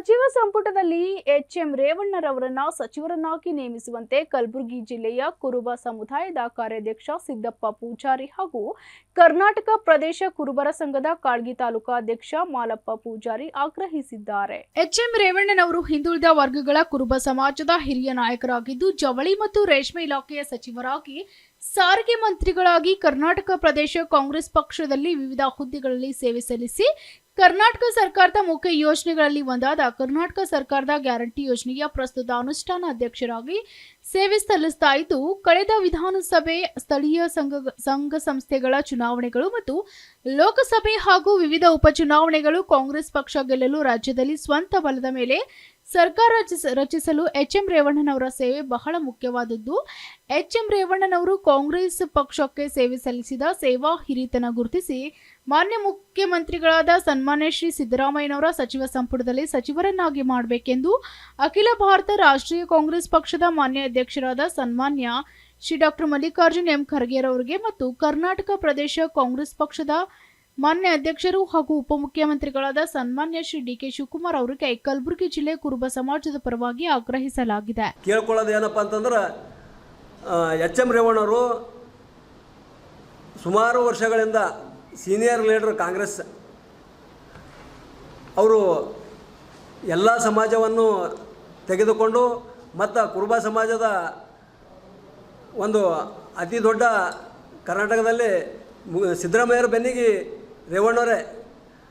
ಸಚಿವ ಸಂಪುಟದಲ್ಲಿ H M ರೇವಣ್ಣರವರನ್ನ ಸಚಿವರನ್ನಾಗಿ ನೇಮಿಸುವಂತೆ ಕಲಬುರಗಿ ಜಿಲ್ಲೆಯ ಕುರುಬ ಸಮುದಾಯದ ಕಾರ್ಯಾಧ್ಯಕ್ಷ ಸಿದ್ದಪ್ಪ ಪೂಜಾರಿ ಹಾಗೂ ಕರ್ನಾಟಕ ಪ್ರದೇಶ ಕುರುಬರ ಸಂಘದ ಕಾಳ್ಗಿ ತಾಲೂಕಾಧ್ಯಕ್ಷ ಮಾಲಪ್ಪ ಪೂಜಾರಿ ಆಗ್ರಹಿಸಿದ್ದಾರೆ. ಎಚ್ ಎಂ ರೇವಣ್ಣನವರು ಹಿಂದುಳಿದ ವರ್ಗಗಳ ಕುರುಬ ಸಮಾಜದ ಹಿರಿಯ ನಾಯಕರಾಗಿದ್ದು, ಜವಳಿ ಮತ್ತು ರೇಷ್ಮೆ ಇಲಾಖೆಯ ಸಚಿವರಾಗಿ ಸಾರಿಗೆ ಮಂತ್ರಿಗಳಾಗಿ ಕರ್ನಾಟಕ ಪ್ರದೇಶ ಕಾಂಗ್ರೆಸ್ ಪಕ್ಷದಲ್ಲಿ ವಿವಿಧ ಹುದ್ದೆಗಳಲ್ಲಿ ಸೇವೆ ಸಲ್ಲಿಸಿ, ಕರ್ನಾಟಕ ಸರ್ಕಾರದ ಮುಖ್ಯ ಯೋಜನೆಗಳಲ್ಲಿ ಒಂದಾದ ಕರ್ನಾಟಕ ಸರ್ಕಾರದ ಗ್ಯಾರಂಟಿ ಯೋಜನೆಯ ಪ್ರಸ್ತುತ ಅನುಷ್ಠಾನ ಅಧ್ಯಕ್ಷರಾಗಿ ಸೇವೆ ಸಲ್ಲಿಸ್ತಾ ಇದ್ದು, ಕಳೆದ ವಿಧಾನಸಭೆ ಸ್ಥಳೀಯ ಸಂಘ ಸಂಘ ಸಂಸ್ಥೆಗಳ ಚುನಾವಣೆಗಳು ಮತ್ತು ಲೋಕಸಭೆ ಹಾಗೂ ವಿವಿಧ ಉಪಚುನಾವಣೆಗಳು ಕಾಂಗ್ರೆಸ್ ಪಕ್ಷ ಗೆಲ್ಲಲು ರಾಜ್ಯದಲ್ಲಿ ಸ್ವಂತ ಬಲದ ಮೇಲೆ ಸರ್ಕಾರ ರಚಿಸ- ರಚಿಸಲು ಎಚ್ ಎಂ ರೇವಣ್ಣನವರ ಸೇವೆ ಬಹಳ ಮುಖ್ಯವಾದದ್ದು. ಎಚ್ ಎಂ ರೇವಣ್ಣನವರು ಕಾಂಗ್ರೆಸ್ ಪಕ್ಷಕ್ಕೆ ಸೇವೆ ಸಲ್ಲಿಸಿದ ಸೇವಾ ಹಿರಿತನ ಗುರುತಿಸಿ ಮಾನ್ಯ ಮುಖ್ಯಮಂತ್ರಿಗಳಾದ ಸನ್ಮಾನ್ಯ ಶ್ರೀ ಸಿದ್ದರಾಮಯ್ಯನವರ ಸಚಿವ ಸಂಪುಟದಲ್ಲಿ ಸಚಿವರನ್ನಾಗಿ ಮಾಡಬೇಕೆಂದು ಅಖಿಲ ಭಾರತ ರಾಷ್ಟ್ರೀಯ ಕಾಂಗ್ರೆಸ್ ಪಕ್ಷದ ಮಾನ್ಯ ಅಧ್ಯಕ್ಷರಾದ ಸನ್ಮಾನ್ಯ ಶ್ರೀ ಡಾಕ್ಟರ್ ಮಲ್ಲಿಕಾರ್ಜುನ್ ಎಂ ಖರ್ಗೆರವರಿಗೆ ಮತ್ತು ಕರ್ನಾಟಕ ಪ್ರದೇಶ ಕಾಂಗ್ರೆಸ್ ಪಕ್ಷದ ಮಾನ್ಯ ಅಧ್ಯಕ್ಷರು ಹಾಗೂ ಉಪಮುಖ್ಯಮಂತ್ರಿಗಳಾದ ಸನ್ಮಾನ್ಯ ಶ್ರೀ ಡಿ ಕೆ ಶಿವಕುಮಾರ್ ಅವರಿಗೆ ಕಲಬುರಗಿ ಜಿಲ್ಲೆ ಕುರುಬ ಸಮಾಜದ ಪರವಾಗಿ ಆಗ್ರಹಿಸಲಾಗಿದೆ. ಕೇಳ್ಕೊಳ್ಳೋದು ಏನಪ್ಪ ಅಂತಂದ್ರೆ ಎಚ್ ಎಂ ರೇವಣ್ಣವರು ಸುಮಾರು ವರ್ಷಗಳಿಂದ ಸೀನಿಯರ್ ಲೀಡರ್ ಕಾಂಗ್ರೆಸ್. ಅವರು ಎಲ್ಲ ಸಮಾಜವನ್ನು ತೆಗೆದುಕೊಂಡು ಮತ್ತು ಕುರುಬ ಸಮಾಜದ ಒಂದು ಅತಿ ದೊಡ್ಡ ಕರ್ನಾಟಕದಲ್ಲಿ ಸಿದ್ದರಾಮಯ್ಯರ ಬೆನ್ನಿಗೆ ರೇವಣ್ಣವರೇ,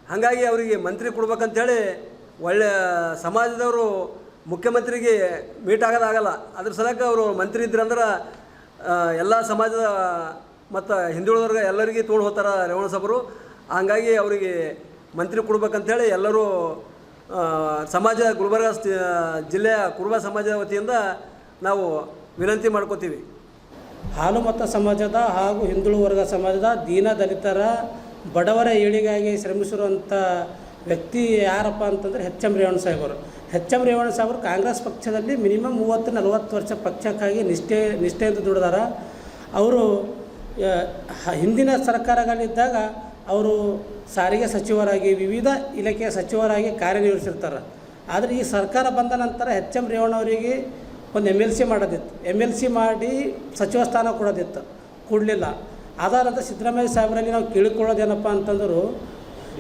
ಹಾಗಾಗಿ ಅವರಿಗೆ ಮಂತ್ರಿ ಕೊಡ್ಬೇಕಂತೇಳಿ ಒಳ್ಳೆಯ ಸಮಾಜದವರು ಮುಖ್ಯಮಂತ್ರಿಗೆ ಮೀಟ್ ಆಗೋದಾಗಲ್ಲ. ಅದ್ರ ಸಲಕ್ಕೆ ಅವರು ಮಂತ್ರಿ ಇದ್ರಂದ್ರೆ ಎಲ್ಲ ಸಮಾಜದ ಮತ್ತು ಹಿಂದುಳಿದವ್ರಿಗೆ ಎಲ್ಲರಿಗೆ ತೊಗೊಂಡು ಹೋಗ್ತಾರೆ ರೇವಣ ಸಾಬರು. ಹಂಗಾಗಿ ಅವರಿಗೆ ಮಂತ್ರಿ ಕೊಡ್ಬೇಕಂತೇಳಿ ಎಲ್ಲರೂ ಸಮಾಜ ಗುಲ್ಬರ್ಗ ಜಿಲ್ಲೆಯ ಕುರುಬ ಸಮಾಜದ ವತಿಯಿಂದ ನಾವು ವಿನಂತಿ ಮಾಡ್ಕೋತೀವಿ. ಹಾಲು ಮತ ಸಮಾಜದ ಹಾಗೂ ಹಿಂದುಳು ವರ್ಗ ಸಮಾಜದ ದೀನ ದಲಿತರ ಬಡವರ ಏಳಿಗೆಗಾಗಿ ಶ್ರಮಿಸಿರುವಂಥ ವ್ಯಕ್ತಿ ಯಾರಪ್ಪ ಅಂತಂದರೆ ಎಚ್ ಎಂ ರೇವಣ್ಣ ಸಾಹೇಬರು. ಎಚ್ ಎಂ ರೇವಣ್ಣ ಸಾಹೇಬರು ಕಾಂಗ್ರೆಸ್ ಪಕ್ಷದಲ್ಲಿ ಮಿನಿಮಮ್ ಮೂವತ್ತು ನಲವತ್ತು ವರ್ಷ ಪಕ್ಷಕ್ಕಾಗಿ ನಿಷ್ಠೆ ನಿಷ್ಠೆಯಿಂದ ದುಡಿದಾರ. ಅವರು ಹಿಂದಿನ ಸರ್ಕಾರಗಳಿದ್ದಾಗ ಅವರು ಸಾರಿಗೆ ಸಚಿವರಾಗಿ, ವಿವಿಧ ಇಲಾಖೆಯ ಸಚಿವರಾಗಿ ಕಾರ್ಯನಿರ್ವಹಿಸಿರ್ತಾರೆ. ಆದರೆ ಈ ಸರ್ಕಾರ ಬಂದ ನಂತರ ಎಚ್ ಎಂ ರೇವಣ್ಣವರಿಗೆ ಒಂದು ಎಂ ಎಲ್ ಸಿ ಮಾಡೋದಿತ್ತು. ಎಂ ಎಲ್ ಸಿ ಮಾಡಿ ಸಚಿವ ಸ್ಥಾನ ಕೊಡೋದಿತ್ತು. ಕೊಡಲಿಲ್ಲ. ಆಧಾರದ ಸಿದ್ದರಾಮಯ್ಯ ಸಾಹೇಬರಲ್ಲಿ ನಾವು ತಿಳ್ಕೊಳ್ಳೋದೇನಪ್ಪ ಅಂತಂದರು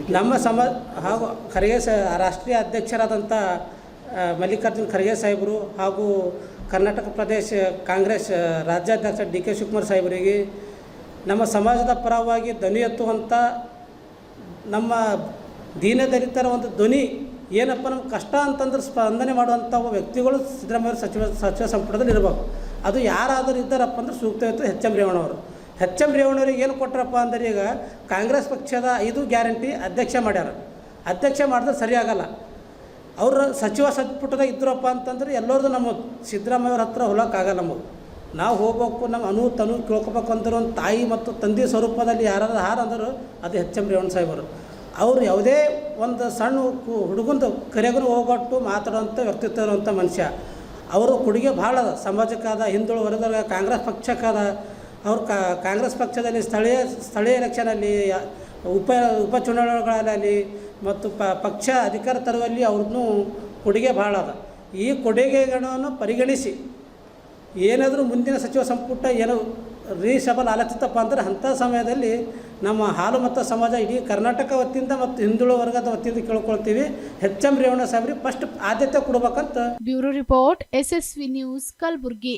ನಮ್ಮ ಸಮ, ಹಾಗೂ ಖರ್ಗೆ ರಾಷ್ಟ್ರೀಯ ಅಧ್ಯಕ್ಷರಾದಂಥ ಮಲ್ಲಿಕಾರ್ಜುನ್ ಖರ್ಗೆ ಸಾಹೇಬರು ಹಾಗೂ ಕರ್ನಾಟಕ ಪ್ರದೇಶ ಕಾಂಗ್ರೆಸ್ ರಾಜ್ಯಾಧ್ಯಕ್ಷ ಡಿ ಕೆ ಶಿವಕುಮಾರ್ ಸಾಹೇಬರಿಗೆ ನಮ್ಮ ಸಮಾಜದ ಪರವಾಗಿ ಧ್ವನಿ ಎತ್ತುವಂಥ ನಮ್ಮ ದೀನದಲಿತರ ಒಂದು ಧ್ವನಿ ಏನಪ್ಪ ನಮ್ಗೆ ಕಷ್ಟ ಅಂತಂದ್ರೆ ಸ್ಪಂದನೆ ಮಾಡುವಂಥ ವ್ಯಕ್ತಿಗಳು ಸಿದ್ದರಾಮಯ್ಯ ಸಚಿವ ಸಚಿವ ಸಂಪುಟದಲ್ಲಿ ಇರಬೇಕು ಅದು ಯಾರಾದರೂ ಇದ್ದಾರಪ್ಪ ಅಂದ್ರೆ ಸೂಕ್ತ ಎಂ ರೇವಣ್ಣವರು. ಎಚ್ ಎಂ ರೇವಣ್ಣವ್ರಿಗೆ ಏನು ಕೊಟ್ರಪ್ಪ ಅಂದರೆ ಈಗ ಕಾಂಗ್ರೆಸ್ ಪಕ್ಷದ ಐದು ಗ್ಯಾರಂಟಿ ಅಧ್ಯಕ್ಷ ಮಾಡ್ಯಾರ. ಅಧ್ಯಕ್ಷ ಮಾಡಿದ್ರೆ ಸರಿಯಾಗಲ್ಲ ಅವರು ಸಚಿವ ಸಂಪುಟದಾಗ ಇದ್ರಪ್ಪ ಅಂತಂದ್ರೆ ಎಲ್ಲರದು ನಮ್ಮ ಸಿದ್ದರಾಮಯ್ಯವ್ರ ಹತ್ರ ಹೋಗೋಕ್ಕಾಗಲ್ಲ ನಮಗೆ. ನಾವು ಹೋಗ್ಬೇಕು ನಮ್ಮ ಅನು ತನು ಕೇಳ್ಕೊಬೇಕು ಅಂದ್ರೆ ಒಂದು ತಾಯಿ ಮತ್ತು ತಂದೆ ಸ್ವರೂಪದಲ್ಲಿ ಯಾರಾದ್ರೂ ಹಾರ ಅಂದರು ಅದು ಎಚ್ ಎಂ ರೇವಣ್ಣ ಸಾಹೇಬರು. ಅವರು ಯಾವುದೇ ಒಂದು ಸಣ್ಣ ಹುಡುಗಂದು ಕರೆಗೂ ಹೋಗೊಟ್ಟು ಮಾತಾಡುವಂಥ ವ್ಯಕ್ತಿತ್ವ ಇರುವಂಥ ಮನುಷ್ಯ. ಅವರು ಕೊಡುಗೆ ಭಾಳ ಅದ. ಸಮಾಜಕ್ಕಾದ ಹಿಂದುಳು ವರ್ಗದ ಕಾಂಗ್ರೆಸ್ ಪಕ್ಷಕ್ಕಾದ ಅವ್ರು ಕಾಂಗ್ರೆಸ್ ಪಕ್ಷದಲ್ಲಿ ಸ್ಥಳೀಯ ಸ್ಥಳೀಯ ಎಲೆಕ್ಷನಲ್ಲಿ ಉಪ ಉಪಚುನಾವಣೆಗಳಲ್ಲಿ ಮತ್ತು ಪ, ಪಕ್ಷ ಅಧಿಕಾರ ತರುವಲ್ಲಿ ಅವ್ರದ್ದು ಕೊಡುಗೆ ಭಾಳ ಅದ. ಈ ಕೊಡುಗೆಗಳನ್ನು ಪರಿಗಣಿಸಿ ಏನಾದರೂ ಮುಂದಿನ ಸಚಿವ ಸಂಪುಟ ಏನೋ ರೀಸಬಲ್ ಆಲೋಚಿತಪ್ಪ ಅಂದ್ರೆ ಅಂಥ ಸಮಯದಲ್ಲಿ ನಮ್ಮ ಹಾಲು ಮತ್ತು ಸಮಾಜ ಇಡೀ ಕರ್ನಾಟಕ ವತಿಯಿಂದ ಮತ್ತು ಹಿಂದುಳ ವರ್ಗದ ವತಿಯಿಂದ ಕೇಳ್ಕೊಳ್ತೀವಿ. ಎಚ್ ಎಂ ರೇವಣ್ಣ ಸಾಹೇಬ್ರಿಗೆ ಫಸ್ಟ್ ಆದ್ಯತೆ ಕೊಡ್ಬೇಕಂತ bureau report, S S V news, Kalaburagi.